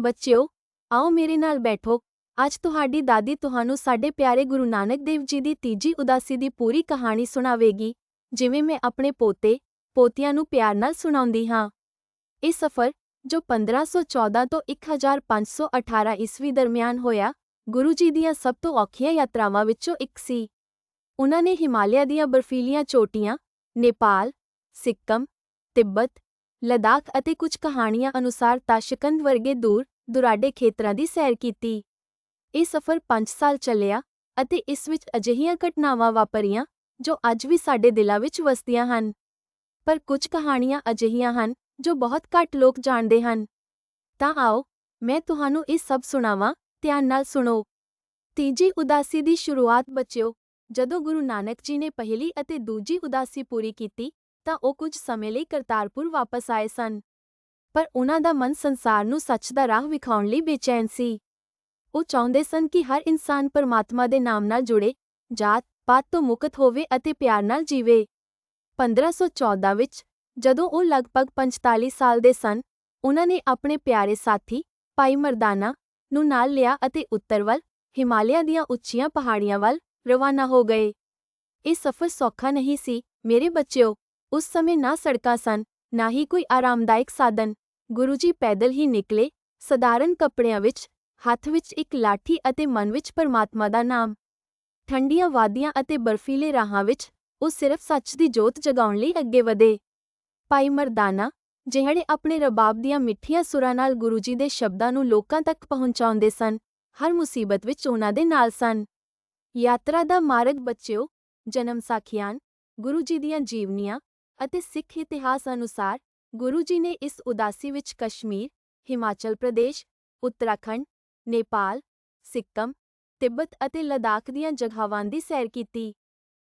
ਬੱਚਿਓ, ਆਓ ਮੇਰੇ ਨਾਲ ਬੈਠੋ। ਅੱਜ ਤੁਹਾਡੀ ਦਾਦੀ ਤੁਹਾਨੂੰ ਸਾਡੇ ਪਿਆਰੇ ਗੁਰੂ ਨਾਨਕ ਦੇਵ ਜੀ ਦੀ ਤੀਜੀ ਉਦਾਸੀ ਦੀ ਪੂਰੀ ਕਹਾਣੀ ਸੁਣਾਵੇਗੀ, ਜਿਵੇਂ ਮੈਂ ਆਪਣੇ ਪੋਤੇ, ਪੋਤੀਆਂ ਨੂੰ ਪਿਆਰ ਨਾਲ ਸੁਣਾਉਂਦੀ ਹਾਂ। ਇਹ ਸਫ਼ਰ, ਜੋ 1514 ਤੋਂ 1518 ਈਸਵੀ ਦਰਮਿਆਨ ਹੋਇਆ, ਗੁਰੂ ਜੀ ਦੀਆਂ ਸਭ ਤੋਂ ਔਖੀਆਂ ਯਾਤਰਾਵਾਂ ਵਿੱਚੋਂ ਇੱਕ ਸੀ। ਉਹਨਾਂ ਨੇ ਹਿਮਾਲਿਆ ਦੀਆਂ ਬਰਫੀਲੀਆਂ ਚੋਟੀਆਂ, ਨੇਪਾਲ, ਸਿੱਕਮ, ਤਿੱਬਤ ਲਦਾਖ ਅਤੇ ਕੁਝ ਕਹਾਣੀਆਂ ਅਨੁਸਾਰ ਤਾਸ਼ਕੰਦ ਵਰਗੇ ਦੂਰ ਦੁਰਾਡੇ ਖੇਤਰਾਂ ਦੀ ਸੈਰ ਕੀਤੀ। ਇਹ ਸਫ਼ਰ 5 ਸਾਲ ਚੱਲਿਆ ਅਤੇ ਇਸ ਵਿੱਚ ਅਜਿਹੀਆਂ ਘਟਨਾਵਾਂ ਵਾਪਰੀਆਂ ਜੋ ਅੱਜ ਵੀ ਸਾਡੇ ਦਿਲਾਂ ਵਿੱਚ ਵਸਦੀਆਂ ਹਨ। ਪਰ ਕੁਝ ਕਹਾਣੀਆਂ ਅਜਿਹੀਆਂ ਹਨ ਜੋ ਬਹੁਤ ਘੱਟ ਲੋਕ ਜਾਣਦੇ ਹਨ। ਤਾਂ ਆਓ ਮੈਂ ਤੁਹਾਨੂੰ ਇਹ ਸਭ ਸੁਣਾਵਾਂ, ਧਿਆਨ ਨਾਲ ਸੁਣੋ। ਤੀਜੀ ਉਦਾਸੀ ਦੀ ਸ਼ੁਰੂਆਤ ਬੱਚਿਓ, ਜਦੋਂ ਗੁਰੂ ਨਾਨਕ ਜੀ ਨੇ ਪਹਿਲੀ ਅਤੇ ਦੂਜੀ ਉਦਾਸੀ ਪੂਰੀ ਕੀਤੀ ਤਾਂ ਉਹ ਕੁਝ ਸਮੇਂ ਲਈ ਕਰਤਾਰਪੁਰ ਵਾਪਸ ਆਏ ਸਨ। ਪਰ ਉਹਨਾਂ ਦਾ ਮਨ ਸੰਸਾਰ ਨੂੰ ਸੱਚ ਦਾ ਰਾਹ ਵਿਖਾਉਣ ਲਈ ਬੇਚੈਨ ਸੀ। ਉਹ ਚਾਹੁੰਦੇ ਸਨ ਕਿ ਹਰ ਇਨਸਾਨ ਪਰਮਾਤਮਾ ਦੇ ਨਾਮ ਨਾਲ ਜੁੜੇ, ਜਾਤ, ਪਾਤ ਤੋਂ ਮੁਕਤ ਹੋਵੇ ਅਤੇ ਪਿਆਰ ਨਾਲ ਜੀਵੇ। 1514 ਵਿੱਚ, ਜਦੋਂ ਉਹ ਲਗਭਗ 45 ਸਾਲ ਦੇ ਸਨ, ਉਹਨਾਂ ਨੇ ਆਪਣੇ ਪਿਆਰੇ ਸਾਥੀ ਭਾਈ ਮਰਦਾਨਾ ਨੂੰ ਨਾਲ ਲਿਆ ਅਤੇ ਉੱਤਰ ਵੱਲ, ਹਿਮਾਲਿਆ ਦੀਆਂ ਉੱਚੀਆਂ ਪਹਾੜੀਆਂ ਵੱਲ ਰਵਾਨਾ ਹੋ ਗਏ। ਇਹ ਸਫ਼ਰ ਸੌਖਾ ਨਹੀਂ ਸੀ, ਮੇਰੇ ਬੱਚਿਓ। ਉਸ ਸਮੇਂ ਨਾ ਸੜਕਾਂ ਸਨ, ਨਾ ਹੀ ਕੋਈ ਆਰਾਮਦਾਇਕ ਸਾਧਨ। ਗੁਰੂ ਜੀ ਪੈਦਲ ਹੀ ਨਿਕਲੇ, ਸਧਾਰਨ ਕੱਪੜਿਆਂ ਵਿੱਚ, ਹੱਥ ਵਿੱਚ ਇੱਕ ਲਾਠੀ ਅਤੇ ਮਨ ਵਿੱਚ ਪਰਮਾਤਮਾ ਦਾ ਨਾਮ। ਠੰਡੀਆਂ ਵਾਦੀਆਂ ਅਤੇ ਬਰਫੀਲੇ ਰਾਹਾਂ ਵਿੱਚ, ਉਹ ਸਿਰਫ ਸੱਚ ਦੀ ਜੋਤ ਜਗਾਉਣ ਲਈ ਅੱਗੇ ਵਧੇ। ਭਾਈ ਮਰਦਾਨਾ, ਜਿਹੜੇ ਆਪਣੇ ਰਬਾਬ ਦੀਆਂ ਮਿੱਠੀਆਂ ਸੁਰਾਂ ਨਾਲ ਗੁਰੂ ਜੀ ਦੇ ਸ਼ਬਦਾਂ ਨੂੰ ਲੋਕਾਂ ਤੱਕ ਪਹੁੰਚਾਉਂਦੇ ਸਨ, ਹਰ ਮੁਸੀਬਤ ਵਿੱਚ ਉਹਨਾਂ ਦੇ ਨਾਲ ਸਨ। ਯਾਤਰਾ ਦਾ ਮਾਰਗ ਬੱਚਿਓ, ਜਨਮ ਸਾਖੀਆਂ ਗੁਰੂ ਜੀ ਦੀਆਂ ਜੀਵਨੀਆਂ ਅਤੇ ਸਿੱਖ ਇਤਿਹਾਸ ਅਨੁਸਾਰ ਗੁਰੂ ਜੀ ਨੇ ਇਸ ਉਦਾਸੀ ਵਿੱਚ ਕਸ਼ਮੀਰ, ਹਿਮਾਚਲ ਪ੍ਰਦੇਸ਼, ਉੱਤਰਾਖੰਡ, ਨੇਪਾਲ, ਸਿੱਕਮ, ਤਿੱਬਤ ਅਤੇ ਲਦਾਖ ਦੀਆਂ ਜਗ੍ਹਾਵਾਂ ਦੀ ਸੈਰ ਕੀਤੀ।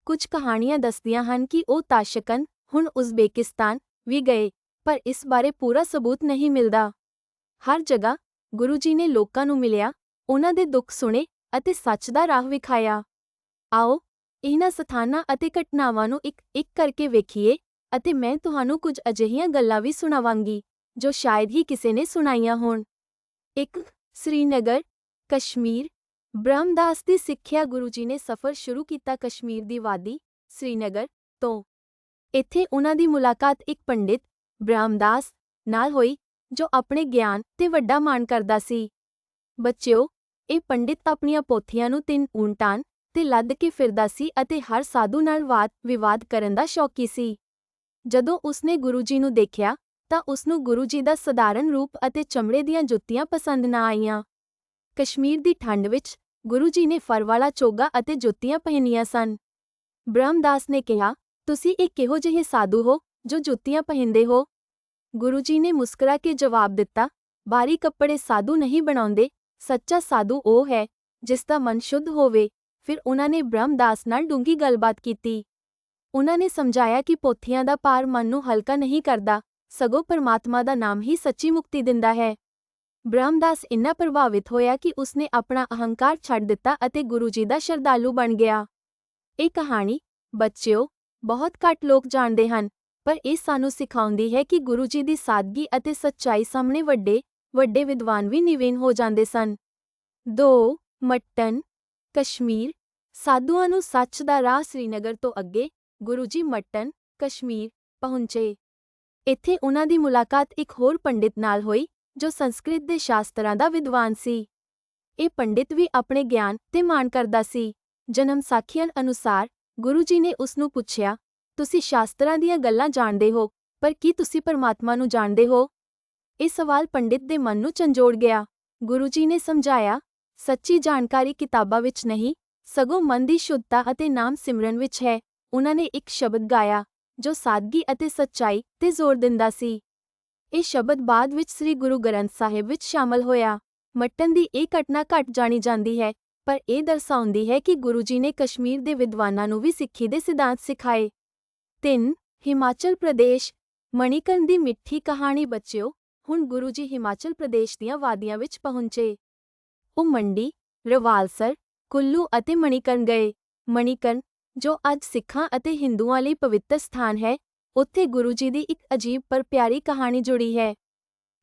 ਕੁਝ ਕਹਾਣੀਆਂ ਦੱਸਦੀਆਂ ਹਨ ਕਿ ਉਹ ਤਾਸ਼ਕਨ ਹੁਣ ਉਜ਼ਬੇਕਿਸਤਾਨ, ਵੀ ਗਏ, ਪਰ ਇਸ ਬਾਰੇ ਪੂਰਾ ਸਬੂਤ ਨਹੀਂ ਮਿਲਦਾ। ਹਰ ਜਗ੍ਹਾ ਗੁਰੂ ਜੀ ਨੇ ਲੋਕਾਂ ਨੂੰ ਮਿਲਿਆ, ਉਹਨਾਂ ਦੇ ਦੁੱਖ ਸੁਣੇ ਅਤੇ ਸੱਚ ਦਾ ਰਾਹ ਵਿਖਾਇਆ। ਆਓ, ਇਹਨਾਂ ਸਥਾਨਾਂ ਅਤੇ ਘਟਨਾਵਾਂ ਨੂੰ ਇੱਕ ਇੱਕ ਕਰਕੇ ਵੇਖੀਏ। ਅਤੇ ਮੈਂ ਤੁਹਾਨੂੰ ਕੁਝ ਅਜਿਹੀਆਂ ਗੱਲਾਂ ਵੀ ਸੁਣਾਵਾਂਗੀ, ਜੋ ਸ਼ਾਇਦ ਹੀ ਕਿਸੇ ਨੇ ਸੁਣਾਈਆਂ ਹੋਣ। ਇੱਕ, ਸ੍ਰੀਨਗਰ, ਕਸ਼ਮੀਰ, ਬ੍ਰਹਮਦਾਸ ਦੀ ਸਿੱਖਿਆ ਗੁਰੂ ਜੀ ਨੇ ਸਫ਼ਰ ਸ਼ੁਰੂ ਕੀਤਾ ਕਸ਼ਮੀਰ ਦੀ ਵਾਦੀ, ਸ੍ਰੀਨਗਰ ਤੋਂ। ਇੱਥੇ ਉਹਨਾਂ ਦੀ ਮੁਲਾਕਾਤ ਇੱਕ ਪੰਡਿਤ, ਬ੍ਰਹਮਦਾਸ ਨਾਲ ਹੋਈ, ਜੋ ਆਪਣੇ ਗਿਆਨ ਤੇ ਵੱਡਾ ਮਾਣ ਕਰਦਾ ਸੀ। ਬੱਚਿਓ, ਇਹ ਪੰਡਿਤ ਆਪਣੀਆਂ ਪੋਥੀਆਂ ਨੂੰ ਤਿੰਨ ਊਂਟਾਂ ਤੇ ਲੱਦ ਕੇ ਫਿਰਦਾ ਸੀ ਅਤੇ ਹਰ ਸਾਧੂ ਨਾਲ ਵਾਦ ਵਿਵਾਦ ਕਰਨ ਦਾ ਸ਼ੌਕੀ ਸੀ। ਜਦੋਂ ਉਸਨੇ ਗੁਰੂ ਜੀ ਨੂੰ ਦੇਖਿਆ, ਤਾਂ ਉਸਨੂੰ ਗੁਰੂ ਜੀ ਦਾ ਸਧਾਰਨ ਰੂਪ ਅਤੇ ਚਮੜੇ ਦੀਆਂ ਜੁੱਤੀਆਂ ਪਸੰਦ ਨਾ ਆਈਆਂ। ਕਸ਼ਮੀਰ ਦੀ ਠੰਡ ਵਿੱਚ ਗੁਰੂ ਜੀ ਨੇ ਫਰ ਵਾਲਾ ਚੋਗਾ ਅਤੇ ਜੁੱਤੀਆਂ ਪਹਿਨੀਆਂ ਸਨ। ਬ੍ਰਹਮਦਾਸ ਨੇ ਕਿਹਾ, ਤੁਸੀਂ ਇੱਕ ਕਿਹੋ ਜਿਹੇ ਸਾਧੂ ਹੋ, ਜੋ ਜੁੱਤੀਆਂ ਪਹਿਨਦੇ ਹੋ? ਗੁਰੂ ਜੀ ਨੇ ਮੁਸਕਰਾ ਕੇ ਜਵਾਬ ਦਿੱਤਾ, ਬਾਰੀ ਕੱਪੜੇ ਸਾਧੂ ਨਹੀਂ ਬਣਾਉਂਦੇ, ਸੱਚਾ ਸਾਧੂ ਉਹ ਹੈ ਜਿਸ ਦਾ ਮਨ ਸ਼ੁੱਧ ਹੋਵੇ। ਫਿਰ ਉਹਨਾਂ ਨੇ ਬ੍ਰਹਮਦਾਸ ਨਾਲ ਡੂੰਗੀ ਗੱਲਬਾਤ ਕੀਤੀ। ਉਹਨਾਂ ਨੇ ਸਮਝਾਇਆ ਕਿ ਪੋਥੀਆਂ ਦਾ ਪਾਰ ਮਨ ਨੂੰ ਹਲਕਾ ਨਹੀਂ ਕਰਦਾ, ਸਗੋਂ ਪਰਮਾਤਮਾ ਦਾ ਨਾਮ ਹੀ ਸੱਚੀ ਮੁਕਤੀ ਦਿੰਦਾ ਹੈ। ਬ੍ਰਹਮਦਾਸ ਇੰਨਾ ਪ੍ਰਭਾਵਿਤ ਹੋਇਆ ਕਿ ਉਸਨੇ ਆਪਣਾ ਅਹੰਕਾਰ ਛੱਡ ਦਿੱਤਾ ਅਤੇ ਗੁਰੂ ਜੀ ਦਾ ਸ਼ਰਧਾਲੂ ਬਣ ਗਿਆ। ਇਹ ਕਹਾਣੀ, ਬੱਚਿਓ, ਬਹੁਤ ਘੱਟ ਲੋਕ ਜਾਣਦੇ ਹਨ, ਪਰ ਇਹ ਸਾਨੂੰ ਸਿਖਾਉਂਦੀ ਹੈ ਕਿ ਗੁਰੂ ਜੀ ਦੀ ਸਾਦਗੀ ਅਤੇ ਸੱਚਾਈ ਸਾਹਮਣੇ ਵੱਡੇ ਵੱਡੇ ਵਿਦਵਾਨ ਵੀ ਨਿਵੇਨ ਹੋ ਜਾਂਦੇ ਸਨ। 2 ਮੱਟਨ, ਕਸ਼ਮੀਰ, ਸਾਧੂਆਂ ਨੂੰ ਸੱਚ ਦਾ ਰਾਹ ਸ੍ਰੀਨਗਰ ਤੋਂ ਅੱਗੇ ਗੁਰੂ ਜੀ ਮੱਟਨ, ਕਸ਼ਮੀਰ ਪਹੁੰਚੇ। ਇੱਥੇ ਉਹਨਾਂ ਦੀ ਮੁਲਾਕਾਤ ਇੱਕ ਹੋਰ ਪੰਡਿਤ ਨਾਲ ਹੋਈ, ਜੋ ਸੰਸਕ੍ਰਿਤ ਦੇ ਸ਼ਾਸਤਰਾਂ ਦਾ ਵਿਦਵਾਨ ਸੀ। ਇਹ ਪੰਡਿਤ ਵੀ ਆਪਣੇ ਗਿਆਨ ਤੇ ਮਾਣ ਕਰਦਾ ਸੀ। ਜਨਮ ਸਾਖੀਆਂ ਅਨੁਸਾਰ ਗੁਰੂ ਜੀ ਨੇ ਉਸ ਨੂੰ ਪੁੱਛਿਆ, ਤੁਸੀਂ ਸ਼ਾਸਤਰਾਂ ਦੀਆਂ ਗੱਲਾਂ ਜਾਣਦੇ ਹੋ, ਪਰ ਕੀ ਤੁਸੀਂ ਪਰਮਾਤਮਾ ਨੂੰ ਜਾਣਦੇ ਹੋ? ਇਹ ਸਵਾਲ ਪੰਡਿਤ ਦੇ ਮਨ ਨੂੰ ਝੰਜੋੜ ਗਿਆ। ਗੁਰੂ ਜੀ ਨੇ ਸਮਝਾਇਆ, ਸੱਚੀ ਜਾਣਕਾਰੀ ਕਿਤਾਬਾਂ ਵਿੱਚ ਨਹੀਂ, ਸਗੋਂ ਮਨ ਦੀ ਸ਼ੁੱਧਤਾ ਅਤੇ ਨਾਮ ਸਿਮਰਨ ਵਿੱਚ ਹੈ। ਉਹਨਾਂ ਨੇ ਇੱਕ ਸ਼ਬਦ ਗਾਇਆ, ਜੋ ਸਾਦਗੀ ਅਤੇ ਸੱਚਾਈ ਤੇ ਜ਼ੋਰ ਦਿੰਦਾ ਸੀ। ਇਹ ਸ਼ਬਦ ਬਾਅਦ ਵਿੱਚ ਸ੍ਰੀ ਗੁਰੂ ਗ੍ਰੰਥ ਸਾਹਿਬ ਵਿੱਚ ਸ਼ਾਮਲ ਹੋਇਆ। ਮੱਟਨ ਦੀ ਇਹ ਘਟਨਾ ਘੱਟ ਜਾਣੀ ਜਾਂਦੀ ਹੈ, ਪਰ ਇਹ ਦਰਸਾਉਂਦੀ ਹੈ ਕਿ ਗੁਰੂ ਜੀ ਨੇ ਕਸ਼ਮੀਰ ਦੇ ਵਿਦਵਾਨਾਂ ਨੂੰ ਵੀ ਸਿੱਖੀ ਦੇ ਸਿਧਾਂਤ ਸਿਖਾਏ। 3 ਹਿਮਾਚਲ ਪ੍ਰਦੇਸ਼। ਮਣੀਕਰਨ ਦੀ ਮਿੱਠੀ ਕਹਾਣੀ ਬੱਚਿਓ, ਹੁਣ ਗੁਰੂ ਜੀ ਹਿਮਾਚਲ ਪ੍ਰਦੇਸ਼ ਦੀਆਂ ਵਾਦੀਆਂ ਵਿੱਚ ਪਹੁੰਚੇ। ਉਹ ਮੰਡੀ ਰਵਾਲਸਰ, ਕੁੱਲੂ ਅਤੇ ਮਣੀਕਰਨ ਗਏ। ਮਣੀਕਰਨ ਜੋ ਅੱਜ ਸਿੱਖਾਂ ਅਤੇ ਹਿੰਦੂਆਂ ਲਈ ਪਵਿੱਤਰ ਸਥਾਨ ਹੈ, ਉੱਥੇ ਗੁਰੂ ਜੀ ਦੀ ਇੱਕ ਅਜੀਬ ਪਰ ਪਿਆਰੀ ਕਹਾਣੀ ਜੁੜੀ ਹੈ।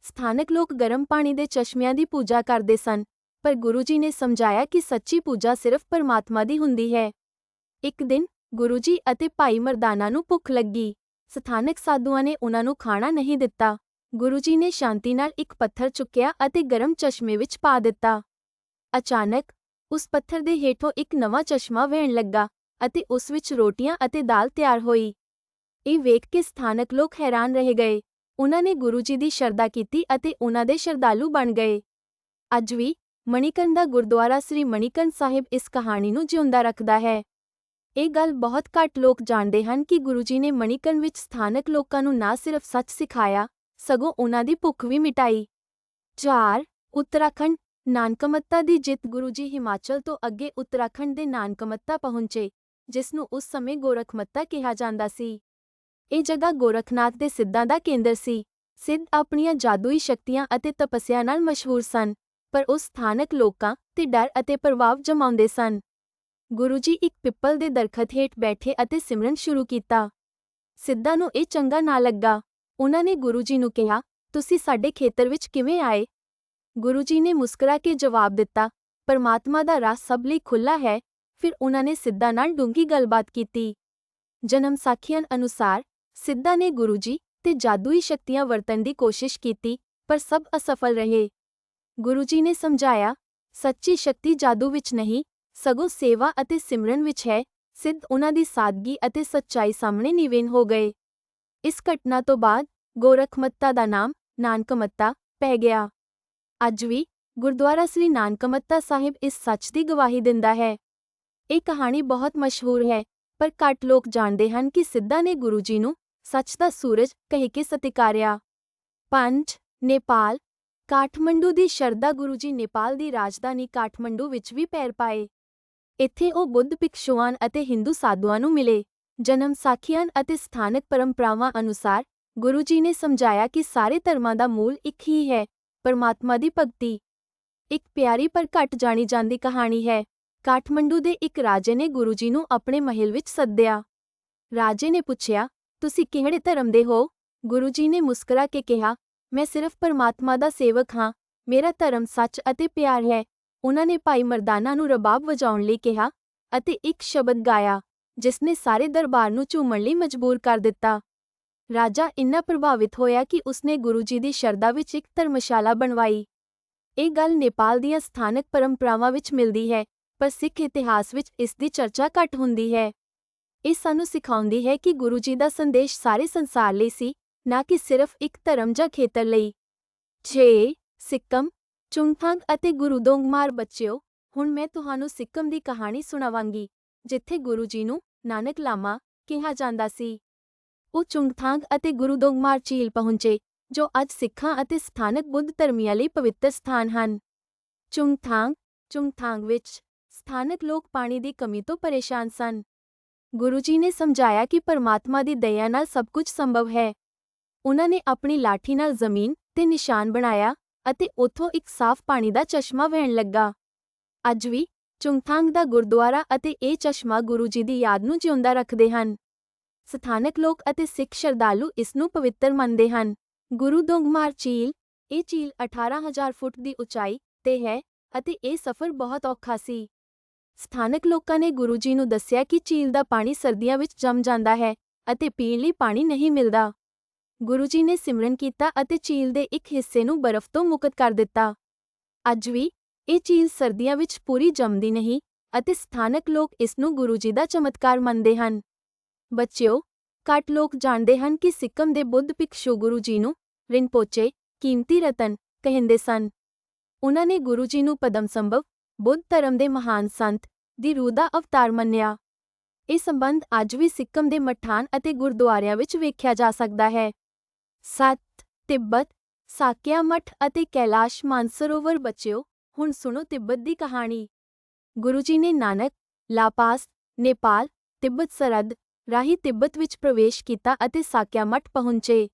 ਸਥਾਨਕ ਲੋਕ ਗਰਮ ਪਾਣੀ ਦੇ ਚਸ਼ਮਿਆਂ ਦੀ ਪੂਜਾ ਕਰਦੇ ਸਨ, ਪਰ ਗੁਰੂ ਜੀ ਨੇ ਸਮਝਾਇਆ ਕਿ ਸੱਚੀ ਪੂਜਾ ਸਿਰਫ ਪਰਮਾਤਮਾ ਦੀ ਹੁੰਦੀ ਹੈ। ਇੱਕ ਦਿਨ ਗੁਰੂ ਜੀ ਅਤੇ ਭਾਈ ਮਰਦਾਨਾ ਨੂੰ ਭੁੱਖ ਲੱਗੀ। ਸਥਾਨਕ ਸਾਧੂਆਂ ਨੇ ਉਹਨਾਂ ਨੂੰ ਖਾਣਾ ਨਹੀਂ ਦਿੱਤਾ। ਗੁਰੂ ਜੀ ਨੇ ਸ਼ਾਂਤੀ ਨਾਲ ਇੱਕ ਪੱਥਰ ਚੁੱਕਿਆ ਅਤੇ ਗਰਮ ਚਸ਼ਮੇ ਵਿੱਚ ਪਾ ਦਿੱਤਾ। ਅਚਾਨਕ ਉਸ ਪੱਥਰ ਦੇ ਹੇਠੋਂ ਇੱਕ ਨਵਾਂ ਚਸ਼ਮਾ ਵਹਿਣ ਲੱਗਾ। ਅਤੇ ਉਸ ਵਿੱਚ ਰੋਟੀਆਂ ਅਤੇ ਦਾਲ ਤਿਆਰ ਹੋਈ। ਇਹ ਵੇਖ ਕੇ ਸਥਾਨਕ ਲੋਕ ਹੈਰਾਨ ਰਹਿ ਗਏ। ਉਹਨਾਂ ਨੇ ਗੁਰੂ ਜੀ ਦੀ ਸ਼ਰਧਾ ਕੀਤੀ ਅਤੇ ਉਹਨਾਂ ਦੇ ਸ਼ਰਧਾਲੂ ਬਣ ਗਏ। ਅੱਜ ਵੀ ਮਣੀਕਰਨ ਦਾ ਗੁਰਦੁਆਰਾ ਸ੍ਰੀ ਮਣੀਕਰਨ ਸਾਹਿਬ ਇਸ ਕਹਾਣੀ ਨੂੰ ਜਿਉਂਦਾ ਰੱਖਦਾ ਹੈ। ਇਹ ਗੱਲ ਬਹੁਤ ਘੱਟ ਲੋਕ ਜਾਣਦੇ ਹਨ ਕਿ ਗੁਰੂ ਜੀ ਨੇ ਮਣੀਕਰਨ ਵਿੱਚ ਸਥਾਨਕ ਲੋਕਾਂ ਨੂੰ ਨਾ ਸਿਰਫ ਸੱਚ ਸਿਖਾਇਆ, ਸਗੋਂ ਉਹਨਾਂ ਦੀ ਭੁੱਖ ਵੀ ਮਿਟਾਈ। 4 ਉੱਤਰਾਖੰਡ। ਨਾਨਕਮੱਤਾ ਦੀ ਜਿੱਤ ਗੁਰੂ ਜੀ ਹਿਮਾਚਲ ਤੋਂ ਅੱਗੇ ਉੱਤਰਾਖੰਡ ਦੇ ਨਾਨਕਮੱਤਾ ਪਹੁੰਚੇ। ਜਿਸ ਨੂੰ ਉਸ ਸਮੇਂ ਗੋਰਖਮੱਤਾ ਕਿਹਾ ਜਾਂਦਾ ਸੀ। ਇਹ ਜਗ੍ਹਾ ਗੋਰਖਨਾਥ ਦੇ ਸਿੱਧਾਂ ਦਾ ਕੇਂਦਰ ਸੀ। ਸਿੱਧ ਆਪਣੀਆਂ ਜਾਦੂਈ ਸ਼ਕਤੀਆਂ ਅਤੇ ਤਪੱਸਿਆ ਨਾਲ ਮਸ਼ਹੂਰ ਸਨ, ਪਰ ਉਹ ਸਥਾਨਕ ਲੋਕਾਂ ਤੇ ਡਰ ਅਤੇ ਪ੍ਰਭਾਵ ਜਮਾਉਂਦੇ ਸਨ। ਗੁਰੂ ਜੀ ਇੱਕ ਪਿੱਪਲ ਦੇ ਦਰਖਤ ਹੇਠ ਬੈਠੇ ਅਤੇ ਸਿਮਰਨ ਸ਼ੁਰੂ ਕੀਤਾ। ਸਿੱਧਾਂ ਨੂੰ ਇਹ ਚੰਗਾ ਨਾ ਲੱਗਾ। ਉਹਨਾਂ ਨੇ ਗੁਰੂ ਜੀ ਨੂੰ ਕਿਹਾ, ਤੁਸੀਂ ਸਾਡੇ ਖੇਤਰ ਵਿੱਚ ਕਿਵੇਂ ਆਏ? ਗੁਰੂ ਜੀ ਨੇ ਮੁਸਕਰਾ ਕੇ ਜਵਾਬ ਦਿੱਤਾ, ਪਰਮਾਤਮਾ ਦਾ ਰਾਹ ਸਭ ਲਈ ਖੁੱਲਾ ਹੈ ਫਿਰ ਉਹਨਾਂ ਨੇ ਸਿੱਧਾ ਨਾਲ ਡੂੰਗੀ ਗੱਲਬਾਤ ਕੀਤੀ। ਜਨਮ ਸਾਖੀਆਂ ਅਨੁਸਾਰ ਸਿੱਧਾ ਨੇ ਗੁਰੂ ਜੀ ਤੇ ਜਾਦੂਈ ਸ਼ਕਤੀਆਂ ਵਰਤਣ ਦੀ ਕੋਸ਼ਿਸ਼ ਕੀਤੀ, ਪਰ ਸਭ ਅਸਫਲ ਰਹੇ। ਗੁਰੂ ਜੀ ਨੇ ਸਮਝਾਇਆ, ਸੱਚੀ ਸ਼ਕਤੀ ਜਾਦੂ ਵਿੱਚ ਨਹੀਂ, ਸਗੋਂ ਸੇਵਾ ਅਤੇ ਸਿਮਰਨ ਵਿੱਚ ਹੈ, ਸਿੱਧ ਉਹਨਾਂ ਦੀ ਸਾਦਗੀ ਅਤੇ ਸੱਚਾਈ ਸਾਹਮਣੇ ਨਿਵੇਨ ਹੋ ਗਏ। ਇਸ ਘਟਨਾ ਤੋਂ ਬਾਅਦ ਗੋਰਖਮੱਤਾ ਦਾ ਨਾਮ ਨਾਨਕਮੱਤਾ ਪੈ ਗਿਆ। ਅੱਜ ਵੀ ਗੁਰਦੁਆਰਾ ਸ੍ਰੀ ਨਾਨਕਮੱਤਾ ਸਾਹਿਬ ਇਸ ਸੱਚ ਦੀ ਗਵਾਹੀ ਦਿੰਦਾ ਹੈ। ਇਹ ਕਹਾਣੀ ਬਹੁਤ ਮਸ਼ਹੂਰ ਹੈ, ਪਰ ਘੱਟ ਲੋਕ ਜਾਣਦੇ ਹਨ ਕਿ ਸਿੱਧਾ ਨੇ ਗੁਰੂ ਜੀ ਨੂੰ ਸੱਚ ਦਾ ਸੂਰਜ ਕਹਿ ਕੇ ਸਤਿਕਾਰਿਆ। 5 ਨੇਪਾਲ। ਕਾਠਮੰਡੂ ਦੀ ਸ਼ਰਧਾ ਗੁਰੂ ਜੀ ਨੇਪਾਲ ਦੀ ਰਾਜਧਾਨੀ ਕਾਠਮੰਡੂ ਵਿੱਚ ਵੀ ਪੈਰ ਪਾਏ। ਇੱਥੇ ਉਹ ਬੁੱਧ ਭਿਕਸ਼ੂਆਂ ਅਤੇ ਹਿੰਦੂ ਸਾਧੂਆਂ ਨੂੰ ਮਿਲੇ। ਜਨਮ ਸਾਖੀਆਂ ਅਤੇ ਸਥਾਨਕ ਪਰੰਪਰਾਵਾਂ ਅਨੁਸਾਰ ਗੁਰੂ ਜੀ ਨੇ ਸਮਝਾਇਆ ਕਿ ਸਾਰੇ ਧਰਮਾਂ ਦਾ ਮੂਲ ਇੱਕ ਹੀ ਹੈ, ਪਰਮਾਤਮਾ ਦੀ ਭਗਤੀ। ਇੱਕ ਪਿਆਰੀ ਪਰ ਘੱਟ ਜਾਣੀ ਜਾਂਦੀ ਕਹਾਣੀ ਹੈ। ਕਾਠਮੰਡੂ ਦੇ ਇੱਕ ਰਾਜੇ ਨੇ ਗੁਰੂ ਜੀ ਨੂੰ ਆਪਣੇ ਮਹਿਲ ਵਿੱਚ ਸੱਦਿਆ। ਰਾਜੇ ਨੇ ਪੁੱਛਿਆ, ਤੁਸੀਂ ਕਿਹੜੇ ਧਰਮ ਦੇ ਹੋ? ਗੁਰੂ ਜੀ ਨੇ ਮੁਸਕਰਾ ਕੇ ਕਿਹਾ, ਮੈਂ ਸਿਰਫ ਪਰਮਾਤਮਾ ਦਾ ਸੇਵਕ ਹਾਂ। ਮੇਰਾ ਧਰਮ ਸੱਚ ਅਤੇ ਪਿਆਰ ਹੈ। ਉਹਨਾਂ ਨੇ ਭਾਈ ਮਰਦਾਨਾ ਨੂੰ ਰਬਾਬ ਵਜਾਉਣ ਲਈ ਕਿਹਾ ਅਤੇ ਇੱਕ ਸ਼ਬਦ ਗਾਇਆ, ਜਿਸ ਨੇ ਸਾਰੇ ਦਰਬਾਰ ਨੂੰ ਝੂਮਣ ਲਈ ਮਜਬੂਰ ਕਰ ਦਿੱਤਾ। ਰਾਜਾ ਇੰਨਾ ਪ੍ਰਭਾਵਿਤ ਹੋਇਆ ਕਿ ਉਸਨੇ ਗੁਰੂ ਜੀ ਦੀ ਸ਼ਰਧਾ ਵਿੱਚ ਇੱਕ ਧਰਮਸ਼ਾਲਾ ਬਣਵਾਈ। ਇਹ ਗੱਲ ਨੇਪਾਲ ਦੀਆਂ ਸਥਾਨਕ ਪਰੰਪਰਾਵਾਂ ਵਿੱਚ ਮਿਲਦੀ ਹੈ। ਪਰ ਸਿੱਖ ਇਤਿਹਾਸ ਵਿੱਚ ਇਸ ਦੀ ਚਰਚਾ ਘੱਟ ਹੁੰਦੀ ਹੈ। ਇਹ ਸਾਨੂੰ ਸਿਖਾਉਂਦੀ ਹੈ ਕਿ ਗੁਰੂ ਜੀ ਦਾ ਸੰਦੇਸ਼ ਸਾਰੇ ਸੰਸਾਰ ਲਈ ਸੀ, ਨਾ ਕਿ ਸਿਰਫ ਇੱਕ ਧਰਮ ਜਾਂ ਖੇਤਰ ਲਈ। 6 ਸਿੱਕਮ, ਚੁੰਗਥਾਂਗ ਅਤੇ ਗੁਰੂ ਦੋਂਗਮਾਰ ਬੱਚਿਓ, ਹੁਣ ਮੈਂ ਤੁਹਾਨੂੰ ਸਿੱਕਮ ਦੀ ਕਹਾਣੀ ਸੁਣਾਵਾਂਗੀ, ਜਿੱਥੇ ਗੁਰੂ ਜੀ ਨੂੰ ਨਾਨਕ ਲਾਮਾ ਕਿਹਾ ਜਾਂਦਾ ਸੀ। ਉਹ ਚੁੰਗਥਾਂਗ ਅਤੇ ਗੁਰੂ ਦੋਂਗਮਾਰ ਝੀਲ ਪਹੁੰਚੇ, ਜੋ ਅੱਜ ਸਿੱਖਾਂ ਅਤੇ ਸਥਾਨਕ ਬੁੱਧ ਧਰਮੀਆਂ ਲਈ ਪਵਿੱਤਰ ਸਥਾਨ ਹਨ। ਚੁੰਗਥਾਂਗ ਚੁੰਗਥਾਂਗ ਵਿੱਚ ਸਥਾਨਕ ਲੋਕ ਪਾਣੀ ਦੀ ਕਮੀ ਤੋਂ ਪਰੇਸ਼ਾਨ ਸਨ। ਗੁਰੂ ਜੀ ਨੇ ਸਮਝਾਇਆ ਕਿ ਪਰਮਾਤਮਾ ਦੀ ਦਇਆ ਨਾਲ ਸਭ ਕੁਝ ਸੰਭਵ ਹੈ। ਉਹਨਾਂ ਨੇ ਆਪਣੀ ਲਾਠੀ ਨਾਲ ਜ਼ਮੀਨ ਤੇ ਨਿਸ਼ਾਨ ਬਣਾਇਆ ਅਤੇ ਉੱਥੋਂ ਇੱਕ ਸਾਫ਼ ਪਾਣੀ ਦਾ ਚਸ਼ਮਾ ਵਹਿਣ ਲੱਗਾ। ਅੱਜ ਵੀ ਚੁੰਗਥਾਂਗ ਦਾ ਗੁਰਦੁਆਰਾ ਅਤੇ ਇਹ ਚਸ਼ਮਾ ਗੁਰੂ ਜੀ ਦੀ ਯਾਦ ਨੂੰ ਜਿਉਂਦਾ ਰੱਖਦੇ ਹਨ। ਸਥਾਨਕ ਲੋਕ ਅਤੇ ਸਿੱਖ ਸ਼ਰਧਾਲੂ ਇਸ ਨੂੰ ਪਵਿੱਤਰ ਮੰਨਦੇ ਹਨ। ਗੁਰੂ ਦੋਂਗਮਾਰ ਝੀਲ, ਇਹ ਝੀਲ 18000 ਫੁੱਟ ਦੀ ਉਚਾਈ ਤੇ ਹੈ ਅਤੇ ਇਹ ਸਫ਼ਰ ਬਹੁਤ ਔਖਾ ਸੀ। ਸਥਾਨਕ ਲੋਕਾਂ ਨੇ ਗੁਰੂ ਜੀ ਨੂੰ ਦੱਸਿਆ ਕਿ ਝੀਲ ਦਾ ਪਾਣੀ ਸਰਦੀਆਂ ਵਿੱਚ ਜੰਮ ਜਾਂਦਾ ਹੈ ਅਤੇ ਪੀਣ ਲਈ ਪਾਣੀ ਨਹੀਂ ਮਿਲਦਾ। ਗੁਰੂ ਜੀ ਨੇ ਸਿਮਰਨ ਕੀਤਾ ਅਤੇ ਝੀਲ ਦੇ ਇੱਕ ਹਿੱਸੇ ਨੂੰ ਬਰਫ਼ ਤੋਂ ਮੁਕਤ ਕਰ ਦਿੱਤਾ। ਅੱਜ ਵੀ ਇਹ ਝੀਲ ਸਰਦੀਆਂ ਵਿੱਚ ਪੂਰੀ ਜੰਮਦੀ ਨਹੀਂ ਅਤੇ ਸਥਾਨਕ ਲੋਕ ਇਸ ਨੂੰ ਗੁਰੂ ਜੀ ਦਾ ਚਮਤਕਾਰ ਮੰਨਦੇ ਹਨ। ਬੱਚਿਓ, ਘੱਟ ਲੋਕ ਜਾਣਦੇ ਹਨ ਕਿ ਸਿੱਕਮ ਦੇ ਬੁੱਧ ਭਿਕਸ਼ੂ ਗੁਰੂ ਜੀ ਨੂੰ ਰਿਨਪੋਚੇ ਕੀਮਤੀ ਰਤਨ ਕਹਿੰਦੇ ਸਨ। ਉਹਨਾਂ ਨੇ ਗੁਰੂ ਜੀ ਨੂੰ ਪਦਮ ਸੰਭਵ ਬੁੱਧ ਧਰਮ ਦੇ ਮਹਾਨ ਸੰਤ ਦੀ ਰੂਹ ਦਾ ਅਵਤਾਰ ਮੰਨਿਆ। ਇਹ ਸੰਬੰਧ ਅੱਜ ਵੀ ਸਿੱਕਮ ਦੇ ਮਠਾਨ ਅਤੇ ਗੁਰਦੁਆਰਿਆਂ ਵਿੱਚ ਵੇਖਿਆ ਜਾ ਸਕਦਾ ਹੈ। 7 ਤਿੱਬਤ, ਸਾਕਿਆ ਮਠ ਅਤੇ ਕੈਲਾਸ਼ ਮਾਨਸਰੋਵਰ ਬਚਿਓ, ਹੁਣ ਸੁਣੋ ਤਿੱਬਤ ਦੀ ਕਹਾਣੀ। ਗੁਰੂ ਜੀ ਨੇ ਨਾਨਕ, ਲਾਪਾਸ, ਨੇਪਾਲ, ਤਿੱਬਤ ਸਰਹੱਦ ਰਾਹੀਂ ਤਿੱਬਤ ਵਿੱਚ ਪ੍ਰਵੇਸ਼ ਕੀਤਾ ਅਤੇ ਸਾਕਿਆ ਮਠ ਪਹੁੰਚੇ।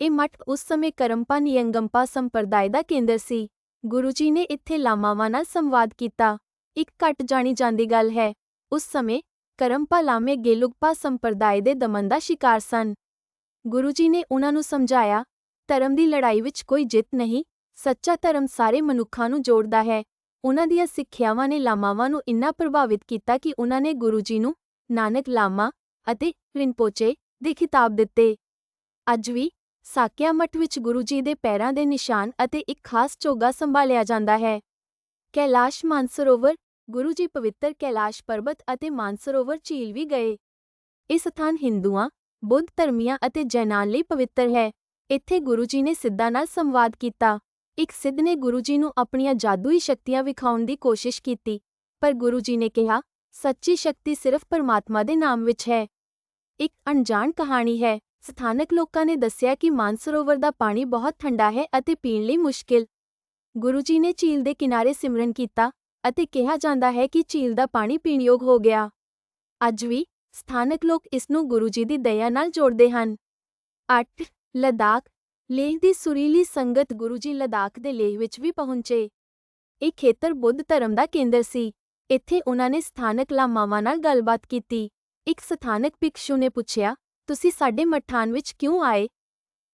ਇਹ ਮਠ ਉਸ ਸਮੇਂ ਕਰਮਪਾ ਨਿਯੰਗੰਪਾ ਸੰਪਰਦਾਇ ਦਾ ਕੇਂਦਰ ਸੀ। ਗੁਰੂ ਜੀ ਨੇ ਇੱਥੇ ਲਾਮਾਵਾਂ ਨਾਲ ਸੰਵਾਦ ਕੀਤਾ। ਇੱਕ ਘੱਟ ਜਾਣੀ ਜਾਂਦੀ ਗੱਲ ਹੈ, ਉਸ ਸਮੇਂ ਕਰਮਪਾ ਲਾਮੇ ਗੇਲੁਗਪਾ ਸੰਪਰਦਾਇ ਦੇ ਦਮਨ ਦਾ ਸ਼ਿਕਾਰ ਸਨ। ਗੁਰੂ ਜੀ ਨੇ ਉਹਨਾਂ ਨੂੰ ਸਮਝਾਇਆ, ਧਰਮ ਦੀ ਲੜਾਈ ਵਿੱਚ ਕੋਈ ਜਿੱਤ ਨਹੀਂ, ਸੱਚਾ ਧਰਮ ਸਾਰੇ ਮਨੁੱਖਾਂ ਨੂੰ ਜੋੜਦਾ ਹੈ। ਉਹਨਾਂ ਦੀਆਂ ਸਿੱਖਿਆਵਾਂ ਨੇ ਲਾਮਾਵਾਂ ਨੂੰ ਇੰਨਾ ਪ੍ਰਭਾਵਿਤ ਕੀਤਾ ਕਿ ਉਹਨਾਂ ਨੇ ਗੁਰੂ ਜੀ ਨੂੰ ਨਾਨਕ ਲਾਮਾ ਅਤੇ ਰਿਨਪੋਚੇ ਦੇ ਖਿਤਾਬ ਦਿੱਤੇ। ਅੱਜ ਵੀ ਸਾਕਿਆ ਮੱਠ ਵਿੱਚ ਗੁਰੂ ਜੀ ਦੇ ਪੈਰਾਂ ਦੇ ਨਿਸ਼ਾਨ ਅਤੇ ਇੱਕ ਖਾਸ ਚੋਗਾ ਸੰਭਾਲਿਆ ਜਾਂਦਾ ਹੈ। ਕੈਲਾਸ਼ ਮਾਨਸਰੋਵਰ, ਗੁਰੂ ਜੀ ਪਵਿੱਤਰ ਕੈਲਾਸ਼ ਪਰਬਤ ਅਤੇ ਮਾਨਸਰੋਵਰ ਝੀਲ ਵੀ ਗਏ। ਇਹ ਸਥਾਨ ਹਿੰਦੂਆਂ, ਬੁੱਧ ਧਰਮੀਆਂ ਅਤੇ ਜੈਨਾਂ ਲਈ ਪਵਿੱਤਰ ਹੈ। ਇੱਥੇ ਗੁਰੂ ਜੀ ਨੇ ਸਿੱਧਾਂ ਨਾਲ ਸੰਵਾਦ ਕੀਤਾ। ਇੱਕ ਸਿੱਧ ਨੇ ਗੁਰੂ ਜੀ ਨੂੰ ਆਪਣੀਆਂ ਜਾਦੂਈ ਸ਼ਕਤੀਆਂ ਵਿਖਾਉਣ ਦੀ ਕੋਸ਼ਿਸ਼ ਕੀਤੀ, ਪਰ ਗੁਰੂ ਜੀ ਨੇ ਕਿਹਾ, ਸੱਚੀ ਸ਼ਕਤੀ ਸਿਰਫ ਪਰਮਾਤਮਾ ਦੇ ਨਾਮ ਵਿੱਚ ਹੈ। ਇੱਕ ਅਣਜਾਣ ਕਹਾਣੀ ਹੈ। ਸਥਾਨਕ ਲੋਕਾਂ ਨੇ ਦੱਸਿਆ ਕਿ ਮਾਨਸਰੋਵਰ ਦਾ ਪਾਣੀ ਬਹੁਤ ਠੰਡਾ ਹੈ ਅਤੇ ਪੀਣ ਲਈ ਮੁਸ਼ਕਿਲ। ਗੁਰੂ ਜੀ ਨੇ ਝੀਲ ਦੇ ਕਿਨਾਰੇ ਸਿਮਰਨ ਕੀਤਾ ਅਤੇ ਕਿਹਾ ਜਾਂਦਾ ਹੈ ਕਿ ਝੀਲ ਦਾ ਪਾਣੀ ਪੀਣਯੋਗ ਹੋ ਗਿਆ। ਅੱਜ ਵੀ ਸਥਾਨਕ ਲੋਕ ਇਸ ਨੂੰ ਗੁਰੂ ਜੀ ਦੀ ਦਇਆ ਨਾਲ ਜੋੜਦੇ ਹਨ। 8 ਲਦਾਖ। ਲੇਹ ਦੀ ਸੁਰੀਲੀ ਸੰਗਤ ਗੁਰੂ ਜੀ ਲਦਾਖ ਦੇ ਲੇਹ ਵਿੱਚ ਵੀ ਪਹੁੰਚੇ। ਇਹ ਖੇਤਰ ਬੁੱਧ ਧਰਮ ਦਾ ਕੇਂਦਰ ਸੀ। ਇੱਥੇ ਉਹਨਾਂ ਨੇ ਸਥਾਨਕ ਲਾਮਾਵਾਂ ਨਾਲ ਗੱਲਬਾਤ ਕੀਤੀ। ਇੱਕ ਸਥਾਨਕ ਭਿਕਸ਼ੂ ਨੇ ਪੁੱਛਿਆ ਤੁਸੀਂ ਸਾਡੇ ਮਠਾਨ ਵਿੱਚ ਕਿਉਂ ਆਏ?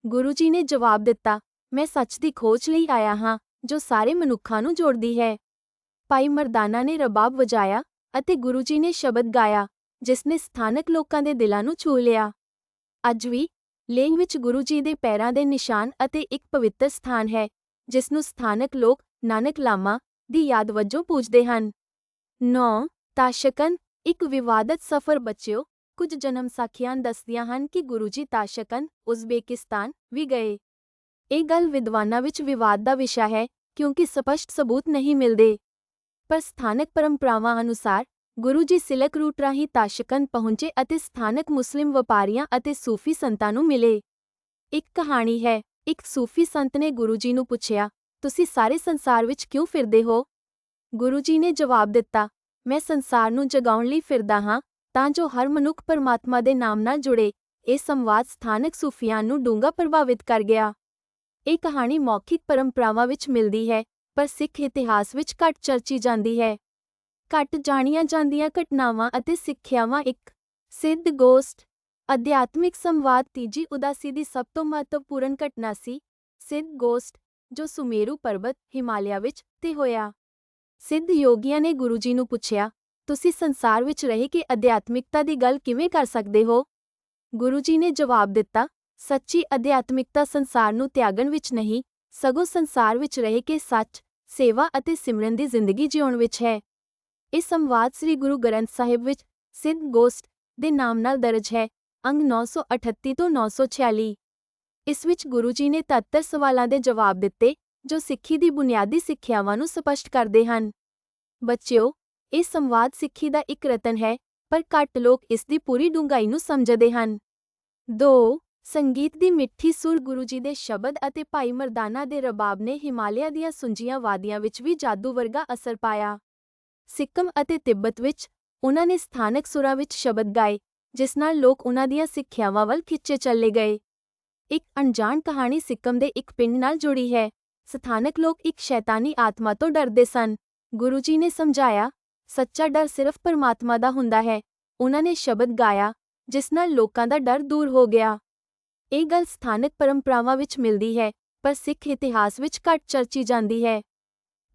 ਗੁਰੂ ਜੀ ਨੇ ਜਵਾਬ ਦਿੱਤਾ, ਮੈਂ ਸੱਚ ਦੀ ਖੋਜ ਲਈ ਆਇਆ ਹਾਂ, ਜੋ ਸਾਰੇ ਮਨੁੱਖਾਂ ਨੂੰ ਜੋੜਦੀ ਹੈ। ਭਾਈ ਮਰਦਾਨਾ ਨੇ ਰਬਾਬ ਵਜਾਇਆ ਅਤੇ ਗੁਰੂ ਜੀ ਨੇ ਸ਼ਬਦ ਗਾਇਆ, ਜਿਸ ਨੇ ਸਥਾਨਕ ਲੋਕਾਂ ਦੇ ਦਿਲਾਂ ਨੂੰ ਛੂ ਲਿਆ। ਅੱਜ ਵੀ ਲੇਹ ਵਿੱਚ ਗੁਰੂ ਜੀ ਦੇ ਪੈਰਾਂ ਦੇ ਨਿਸ਼ਾਨ ਅਤੇ ਇੱਕ ਪਵਿੱਤਰ ਸਥਾਨ ਹੈ, ਜਿਸ ਨੂੰ ਸਥਾਨਕ ਲੋਕ ਨਾਨਕ ਲਾਮਾ ਦੀ ਯਾਦ ਵਜੋਂ ਪੂਜਦੇ ਹਨ। 9 ਤਾਸ਼ਕਨ ਇੱਕ ਵਿਵਾਦਤ ਸਫ਼ਰ ਬਚਿਓ ਕੁਝ ਜਨਮ ਸਾਖੀਆਂ ਦੱਸਦੀਆਂ ਹਨ ਕਿ ਗੁਰੂ ਜੀ ਤਾਸ਼ਕਨ ਉਜ਼ਬੇਕਿਸਤਾਨ ਵੀ ਗਏ। ਇਹ ਗੱਲ ਵਿਦਵਾਨਾਂ ਵਿੱਚ ਵਿਵਾਦ ਦਾ ਵਿਸ਼ਾ ਹੈ, ਕਿਉਂਕਿ ਸਪਸ਼ਟ ਸਬੂਤ ਨਹੀਂ ਮਿਲਦੇ। ਪਰ ਸਥਾਨਕ ਪਰੰਪਰਾਵਾਂ ਅਨੁਸਾਰ, ਗੁਰੂ ਜੀ ਸਿਲਕ ਰੂਟ ਰਾਹੀਂ ਤਾਸ਼ਕਨ ਪਹੁੰਚੇ ਅਤੇ ਸਥਾਨਕ ਮੁਸਲਿਮ ਵਪਾਰੀਆਂ ਅਤੇ ਸੂਫੀ ਸੰਤਾਂ ਨੂੰ ਮਿਲੇ। ਇੱਕ ਕਹਾਣੀ ਹੈ, ਇੱਕ ਸੂਫੀ ਸੰਤ ਨੇ ਗੁਰੂ ਜੀ ਨੂੰ ਪੁੱਛਿਆ, ਤੁਸੀਂ ਸਾਰੇ ਸੰਸਾਰ ਵਿੱਚ ਕਿਉਂ ਫਿਰਦੇ ਹੋ? ਗੁਰੂ ਜੀ ਨੇ ਜਵਾਬ ਦਿੱਤਾ, ਮੈਂ ਸੰਸਾਰ ਨੂੰ ਜਗਾਉਣ ਲਈ ਫਿਰਦਾ ਹਾਂ ਤਾਂ ਜੋ ਹਰ ਮਨੁੱਖ ਪਰਮਾਤਮਾ ਦੇ ਨਾਮ ਨਾਲ ਜੁੜੇ, ਇਹ ਸੰਵਾਦ ਸਥਾਨਕ ਸੂਫੀਆਂ ਨੂੰ ਡੂੰਘਾ ਪ੍ਰਭਾਵਿਤ ਕਰ ਗਿਆ। ਇਹ ਕਹਾਣੀ ਮੌਖਿਕ ਪਰੰਪਰਾਵਾਂ ਵਿੱਚ ਮਿਲਦੀ ਹੈ, ਪਰ ਸਿੱਖ ਇਤਿਹਾਸ ਵਿੱਚ ਘੱਟ ਚਰਚੀ ਜਾਂਦੀ ਹੈ। ਘੱਟ ਜਾਣੀਆਂ ਜਾਂਦੀਆਂ ਘਟਨਾਵਾਂ ਅਤੇ ਸਿੱਖਿਆਵਾਂ ਇੱਕ ਸਿੱਧ ਗੋਸਟ ਅਧਿਆਤਮਿਕ ਸੰਵਾਦ ਤੀਜੀ ਉਦਾਸੀ ਦੀ ਸਭ ਤੋਂ ਮਹੱਤਵਪੂਰਨ ਘਟਨਾ ਸੀ, ਸਿੱਧ ਗੋਸਟ, ਜੋ ਸੁਮੇਰੂ ਪਰਬਤ ਹਿਮਾਲਿਆ ਵਿੱਚ ਤੇ ਹੋਇਆ। ਸਿੱਧ ਯੋਗੀਆਂ ਨੇ ਗੁਰੂ ਜੀ ਨੂੰ ਪੁੱਛਿਆ ਤੁਸੀਂ ਸੰਸਾਰ ਵਿੱਚ ਰਹਿ ਕੇ ਅਧਿਆਤਮਿਕਤਾ ਦੀ ਗੱਲ ਕਿਵੇਂ ਕਰ ਸਕਦੇ ਹੋ? ਗੁਰੂ ਜੀ ਨੇ ਜਵਾਬ ਦਿੱਤਾ, ਸੱਚੀ ਅਧਿਆਤਮਿਕਤਾ ਸੰਸਾਰ ਨੂੰ ਤਿਆਗਣ ਵਿੱਚ ਨਹੀਂ, ਸਗੋਂ ਸੰਸਾਰ ਵਿੱਚ ਰਹਿ ਕੇ ਸੱਚ, ਸੇਵਾ ਅਤੇ ਸਿਮਰਨ ਦੀ ਜ਼ਿੰਦਗੀ ਜਿਉਣ ਵਿੱਚ ਹੈ। ਇਹ ਸੰਵਾਦ ਸ੍ਰੀ ਗੁਰੂ ਗ੍ਰੰਥ ਸਾਹਿਬ ਵਿੱਚ ਸਿੱਧ ਗੋਸਟ ਦੇ ਨਾਮ ਨਾਲ ਦਰਜ ਹੈ, ਅੰਗ 938 ਤੋਂ 946 ਇਸ ਵਿੱਚ ਗੁਰੂ ਜੀ ਨੇ 73 ਸਵਾਲਾਂ ਦੇ ਜਵਾਬ ਦਿੱਤੇ, ਜੋ ਸਿੱਖੀ ਦੀ ਬੁਨਿਆਦੀ ਸਿੱਖਿਆਵਾਂ ਨੂੰ ਸਪਸ਼ਟ ਕਰਦੇ ਹਨ। ਬੱਚਿਓ ਇਹ ਸੰਵਾਦ ਸਿੱਖੀ ਦਾ ਇੱਕ ਰਤਨ ਹੈ, ਪਰ ਘੱਟ ਲੋਕ ਇਸ ਦੀ ਪੂਰੀ ਡੂੰਘਾਈ ਨੂੰ ਸਮਝਦੇ ਹਨ। 2 ਸੰਗੀਤ ਦੀ ਮਿੱਠੀ ਸੁਰ ਗੁਰੂ ਜੀ ਦੇ ਸ਼ਬਦ ਅਤੇ ਭਾਈ ਮਰਦਾਨਾ ਦੇ ਰਬਾਬ ਨੇ ਹਿਮਾਲਿਆ ਦੀਆਂ ਸੁੰਜੀਆਂ ਵਾਦੀਆਂ ਵਿੱਚ ਵੀ ਜਾਦੂ ਵਰਗਾ ਅਸਰ ਪਾਇਆ। ਸਿੱਕਮ ਅਤੇ ਤਿੱਬਤ ਵਿੱਚ ਉਹਨਾਂ ਨੇ ਸਥਾਨਕ ਸੁਰਾਂ ਵਿੱਚ ਸ਼ਬਦ ਗਾਏ, ਜਿਸ ਨਾਲ ਲੋਕ ਉਹਨਾਂ ਦੀਆਂ ਸਿੱਖਿਆਵਾਂ ਵੱਲ ਖਿੱਚੇ ਚੱਲੇ ਗਏ। ਇੱਕ ਅਣਜਾਣ ਕਹਾਣੀ ਸਿੱਕਮ ਦੇ ਇੱਕ ਪਿੰਡ ਨਾਲ ਜੁੜੀ ਹੈ। ਸਥਾਨਕ ਲੋਕ ਇੱਕ ਸ਼ੈਤਾਨੀ ਆਤਮਾ ਤੋਂ ਡਰਦੇ ਸਨ। ਗੁਰੂ ਜੀ ਨੇ ਸਮਝਾਇਆ ਸੱਚਾ ਡਰ ਸਿਰਫ ਪਰਮਾਤਮਾ ਦਾ ਹੁੰਦਾ ਹੈ। ਉਹਨਾਂ ਨੇ ਸ਼ਬਦ ਗਾਇਆ, ਜਿਸ ਨਾਲ ਲੋਕਾਂ ਦਾ ਡਰ ਦੂਰ ਹੋ ਗਿਆ। ਇਹ ਗੱਲ ਸਥਾਨਕ ਪਰੰਪਰਾਵਾਂ ਵਿੱਚ ਮਿਲਦੀ ਹੈ, ਪਰ ਸਿੱਖ ਇਤਿਹਾਸ ਵਿੱਚ ਘੱਟ ਚਰਚੀ ਜਾਂਦੀ ਹੈ।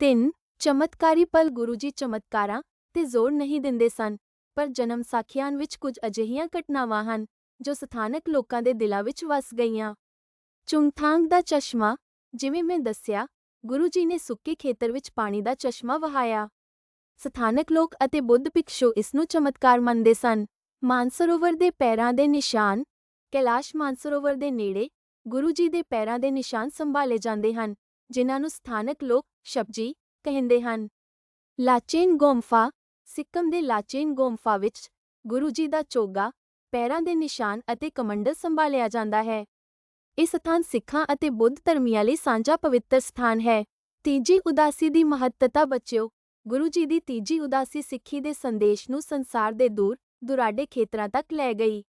3 ਚਮਤਕਾਰੀ ਪਲ ਗੁਰੂ ਜੀ ਚਮਤਕਾਰਾਂ ਤੇ ਜ਼ੋਰ ਨਹੀਂ ਦਿੰਦੇ ਸਨ, ਪਰ ਜਨਮ ਸਾਖੀਆਂ ਵਿੱਚ ਕੁਝ ਅਜਿਹੀਆਂ ਘਟਨਾਵਾਂ ਹਨ, ਜੋ ਸਥਾਨਕ ਲੋਕਾਂ ਦੇ ਦਿਲਾਂ ਵਿੱਚ ਵਸ ਗਈਆਂ। ਚੁੰਗਥਾਂਗ ਦਾ ਚਸ਼ਮਾ, ਜਿਵੇਂ ਮੈਂ ਦੱਸਿਆ, ਗੁਰੂ ਜੀ ਨੇ ਸੁੱਕੇ ਖੇਤਰ ਵਿੱਚ ਪਾਣੀ ਦਾ ਚਸ਼ਮਾ ਵਹਾਇਆ। ਸਥਾਨਕ ਲੋਕ ਅਤੇ ਬੁੱਧ ਭਿਕਸ਼ੂ ਇਸ ਨੂੰ ਚਮਤਕਾਰ ਮੰਨਦੇ ਸਨ। ਮਾਨਸਰੋਵਰ ਦੇ ਪੈਰਾਂ ਦੇ ਨਿਸ਼ਾਨ, ਕੈਲਾਸ਼ ਮਾਨਸਰੋਵਰ ਦੇ ਨੇੜੇ, ਗੁਰੂ ਜੀ ਦੇ ਪੈਰਾਂ ਦੇ ਨਿਸ਼ਾਨ ਸੰਭਾਲੇ ਜਾਂਦੇ ਹਨ, ਜਿਨ੍ਹਾਂ ਨੂੰ ਸਥਾਨਕ ਲੋਕ ਸ਼ਬਜੀ ਕਹਿੰਦੇ ਹਨ। ਲਾਚੇਨ ਗੋਮਫਾ, ਸਿੱਕਮ ਦੇ ਲਾਚੇਨ ਗੋਮਫਾ ਵਿੱਚ ਗੁਰੂ ਜੀ ਦਾ ਚੋਗਾ, ਪੈਰਾਂ ਦੇ ਨਿਸ਼ਾਨ ਅਤੇ ਕਮੰਡਲ ਸੰਭਾਲਿਆ ਜਾਂਦਾ ਹੈ। ਇਹ ਸਥਾਨ ਸਿੱਖਾਂ ਅਤੇ ਬੁੱਧ ਧਰਮੀਆਂ ਲਈ ਸਾਂਝਾ ਪਵਿੱਤਰ ਸਥਾਨ ਹੈ। ਤੀਜੀ ਉਦਾਸੀ ਦੀ ਮਹੱਤਤਾ ਬੱਚਿਓ। ਗੁਰੂ ਜੀ ਦੀ ਤੀਜੀ ਉਦਾਸੀ ਸਿੱਖੀ ਦੇ ਸੰਦੇਸ਼ ਨੂੰ ਸੰਸਾਰ ਦੇ ਦੂਰ ਦੁਰਾਡੇ ਖੇਤਰਾਂ ਤੱਕ ਲੈ ਗਈ।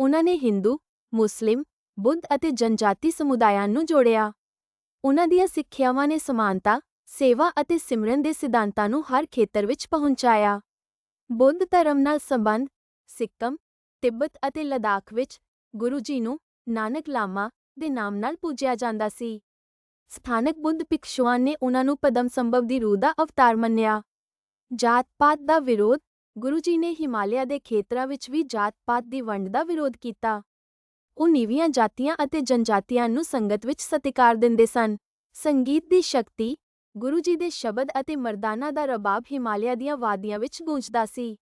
ਉਹਨਾਂ ਨੇ ਹਿੰਦੂ, ਮੁਸਲਿਮ, ਬੁੱਧ ਅਤੇ ਜਨਜਾਤੀ ਸਮੁਦਾਇਆਂ ਨੂੰ ਜੋੜਿਆ। ਉਹਨਾਂ ਦੀਆਂ ਸਿੱਖਿਆਵਾਂ ਨੇ ਸਮਾਨਤਾ, ਸੇਵਾ ਅਤੇ ਸਿਮਰਨ ਦੇ ਸਿਧਾਂਤਾਂ ਨੂੰ ਹਰ ਖੇਤਰ ਵਿੱਚ ਪਹੁੰਚਾਇਆ। ਬੁੱਧ ਧਰਮ ਨਾਲ ਸੰਬੰਧ, ਸਿੱਕਮ, ਤਿੱਬਤ ਅਤੇ ਲਦਾਖ ਵਿੱਚ ਗੁਰੂ ਜੀ ਨੂੰ ਨਾਨਕ ਲਾਮਾ ਦੇ ਨਾਮ ਨਾਲ ਪੂਜਿਆ ਜਾਂਦਾ ਸੀ। ਸਥਾਨਕ ਬੁੱਧ ਭਿਕਸ਼ੂਆਂ ਨੇ ਉਹਨਾਂ ਨੂੰ ਪਦਮ ਸੰਭਵ ਦੀ ਰੂਹ ਦਾ ਅਵਤਾਰ ਮੰਨਿਆ। ਜਾਤ-ਪਾਤ ਦਾ ਵਿਰੋਧ, ਗੁਰੂ ਜੀ ਨੇ ਹਿਮਾਲਿਆ ਦੇ ਖੇਤਰਾਂ ਵਿੱਚ ਵੀ ਜਾਤ-ਪਾਤ ਦੀ ਵੰਡ ਦਾ ਵਿਰੋਧ ਕੀਤਾ। ਉਹ ਨੀਵੀਆਂ ਜਾਤੀਆਂ ਅਤੇ ਜਨਜਾਤੀਆਂ ਨੂੰ ਸੰਗਤ ਵਿੱਚ ਸਤਿਕਾਰ ਦਿੰਦੇ ਸਨ। ਸੰਗੀਤ ਦੀ ਸ਼ਕਤੀ, ਗੁਰੂ ਜੀ ਦੇ ਸ਼ਬਦ ਅਤੇ ਮਰਦਾਨਾ ਦਾ ਰਬਾਬ ਹਿਮਾਲਿਆ ਦੀਆਂ ਵਾਦੀਆਂ ਵਿੱਚ ਗੂੰਜਦਾ ਸੀ।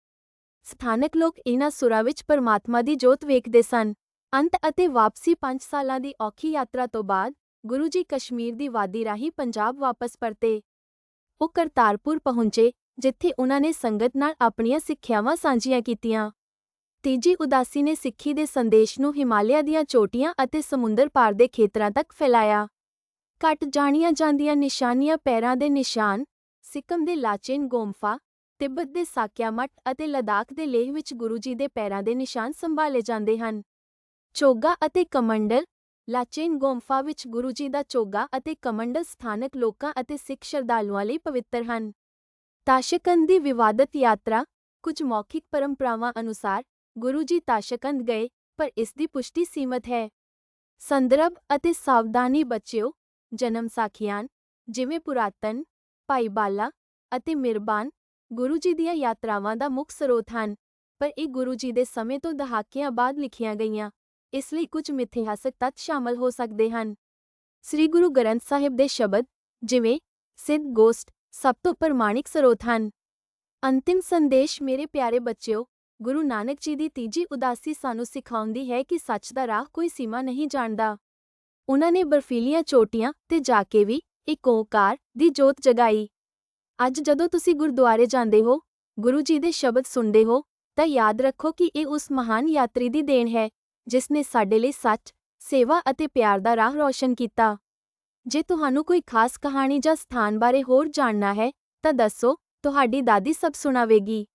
ਸਥਾਨਕ ਲੋਕ ਇਹਨਾਂ ਸੁਰਾਂ ਵਿੱਚ ਪਰਮਾਤਮਾ ਦੀ ਜੋਤ ਵੇਖਦੇ ਸਨ। ਅੰਤ ਅਤੇ ਵਾਪਸੀ 5 ਸਾਲਾਂ ਦੀ ਔਖੀ ਯਾਤਰਾ ਤੋਂ ਬਾਅਦ ਗੁਰੂ ਜੀ ਕਸ਼ਮੀਰ ਦੀ ਵਾਦੀ ਰਾਹੀਂ ਪੰਜਾਬ ਵਾਪਸ ਪਰਤੇ। ਉਹ ਕਰਤਾਰਪੁਰ ਪਹੁੰਚੇ, ਜਿੱਥੇ ਉਹਨਾਂ ਨੇ ਸੰਗਤ ਨਾਲ ਆਪਣੀਆਂ ਸਿੱਖਿਆਵਾਂ ਸਾਂਝੀਆਂ ਕੀਤੀਆਂ। ਤੀਜੀ ਉਦਾਸੀ ਨੇ ਸਿੱਖੀ ਦੇ ਸੰਦੇਸ਼ ਨੂੰ ਹਿਮਾਲਿਆ ਦੀਆਂ ਚੋਟੀਆਂ ਅਤੇ ਸਮੁੰਦਰ ਪਾਰ ਦੇ ਖੇਤਰਾਂ ਤੱਕ ਫੈਲਾਇਆ। ਘਟ ਜਾਣੀਆਂ ਜਾਂਦੀਆਂ ਨਿਸ਼ਾਨੀਆਂ ਪੈਰਾਂ ਦੇ ਨਿਸ਼ਾਨ, ਸਿੱਕਮ ਦੇ ਲਾਚੇਨ ਗੋਮਫਾ ਤਿੱਬਤ ਦੇ ਸਾਕਿਆ ਮੱਠ ਅਤੇ ਲਦਾਖ ਦੇ ਲੇਹ ਵਿੱਚ ਗੁਰੂ ਜੀ ਦੇ ਪੈਰਾਂ ਦੇ ਨਿਸ਼ਾਨ ਸੰਭਾਲੇ ਜਾਂਦੇ ਹਨ। ਚੋਗਾ ਅਤੇ ਕਮੰਡਲ ਲਾਚੇਨ ਗੋਮਫਾ ਵਿੱਚ ਗੁਰੂ ਜੀ ਦਾ ਚੋਗਾ ਅਤੇ ਕਮੰਡਲ ਸਥਾਨਕ ਲੋਕਾਂ ਅਤੇ ਸਿੱਖ ਸ਼ਰਧਾਲੂਆਂ ਲਈ ਪਵਿੱਤਰ ਹਨ। ਤਾਸ਼ਕੰਦ ਦੀ ਵਿਵਾਦਤ ਯਾਤਰਾ ਕੁਝ ਮੌਖਿਕ ਪਰੰਪਰਾਵਾਂ ਅਨੁਸਾਰ ਗੁਰੂ ਜੀ ਤਾਸ਼ਕੰਦ ਗਏ, ਪਰ ਇਸ ਦੀ ਪੁਸ਼ਟੀ ਸੀਮਤ ਹੈ। ਸੰਦਰਭ ਅਤੇ ਸਾਵਧਾਨੀ ਬਚਿਓ, ਜਨਮ ਸਾਖੀਆਂ ਜਿਵੇਂ ਪੁਰਾਤਨ, ਭਾਈ ਬਾਲਾ ਅਤੇ ਮਿਰਬਾਨ, ਗੁਰੂ ਜੀ ਦੀਆਂ ਯਾਤਰਾਵਾਂ ਦਾ ਮੁੱਖ ਸਰੋਤ ਹਨ, ਪਰ ਇਹ ਗੁਰੂ ਜੀ ਦੇ ਸਮੇਂ ਤੋਂ ਦਹਾਕਿਆਂ ਬਾਅਦ ਲਿਖੀਆਂ ਗਈਆਂ। ਇਸ ਲਈ ਕੁਝ ਮਿਥਿਹਾਸਕ ਤੱਤ ਸ਼ਾਮਲ ਹੋ ਸਕਦੇ ਹਨ। ਸ੍ਰੀ ਗੁਰੂ ਗ੍ਰੰਥ ਸਾਹਿਬ ਦੇ ਸ਼ਬਦ ਜਿਵੇਂ, ਸਿੱਧ ਗੋਸਟ, ਸਭ ਤੋਂ ਪ੍ਰਮਾਣਿਕ ਸਰੋਤ ਹਨ। ਅੰਤਿਮ ਸੰਦੇਸ਼, ਮੇਰੇ ਪਿਆਰੇ ਬੱਚਿਓ, ਗੁਰੂ ਨਾਨਕ ਜੀ ਦੀ ਤੀਜੀ ਉਦਾਸੀ ਸਾਨੂੰ ਸਿਖਾਉਂਦੀ ਹੈ ਕਿ ਸੱਚ ਦਾ ਰਾਹ ਕੋਈ ਸੀਮਾ ਨਹੀਂ ਜਾਣਦਾ। ਉਹਨਾਂ ਨੇ ਬਰਫੀਲੀਆਂ ਚੋਟੀਆਂ ਤੇ ਜਾ ਕੇ ਵੀ ਇੱਕ ਓਂਕਾਰ ਦੀ ਜੋਤ ਜਗਾਈ। ਅੱਜ ਜਦੋਂ ਤੁਸੀਂ ਗੁਰਦੁਆਰੇ ਜਾਂਦੇ ਹੋ, ਗੁਰੂ ਜੀ ਦੇ ਸ਼ਬਦ ਸੁਣਦੇ ਹੋ, ਤਾਂ ਯਾਦ ਰੱਖੋ ਕਿ ਇਹ ਉਸ ਮਹਾਨ ਯਾਤਰੀ ਦੀ ਦੇਣ ਹੈ। ਜਿਸ ਨੇ ਸਾਡੇ ਲਈ ਸੱਚ, ਸੇਵਾ ਅਤੇ ਪਿਆਰ ਦਾ ਰਾਹ ਰੌਸ਼ਨ ਕੀਤਾ। ਜੇ ਤੁਹਾਨੂੰ ਕੋਈ ਖਾਸ ਕਹਾਣੀ ਜਾਂ ਸਥਾਨ ਬਾਰੇ ਹੋਰ ਜਾਣਨਾ ਹੈ, ਤਾਂ ਦੱਸੋ, ਤੁਹਾਡੀ ਦਾਦੀ ਸਭ ਸੁਣਾਵੇਗੀ।